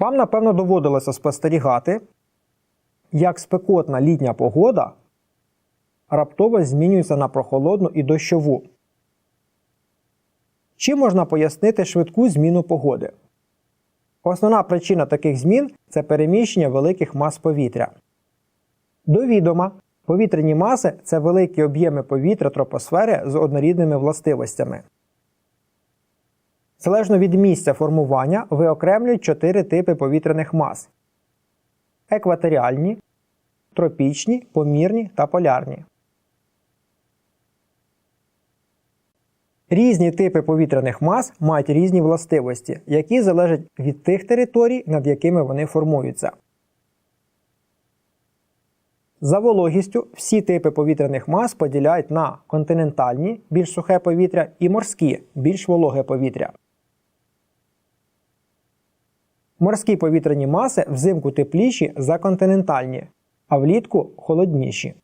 Вам, напевно, доводилося спостерігати, як спекотна літня погода раптово змінюється на прохолодну і дощову. Чим можна пояснити швидку зміну погоди? Основна причина таких змін це переміщення великих мас повітря. До відома, повітряні маси це великі об'єми повітря тропосфери з однорідними властивостями. Залежно від місця формування виокремлюють чотири типи повітряних мас: екваторіальні, тропічні, помірні та полярні. Різні типи повітряних мас мають різні властивості, які залежать від тих територій, над якими вони формуються. За вологістю всі типи повітряних мас поділяють на континентальні більш сухе повітря і морські більш вологе повітря. Морські повітряні маси взимку тепліші за континентальні, а влітку холодніші.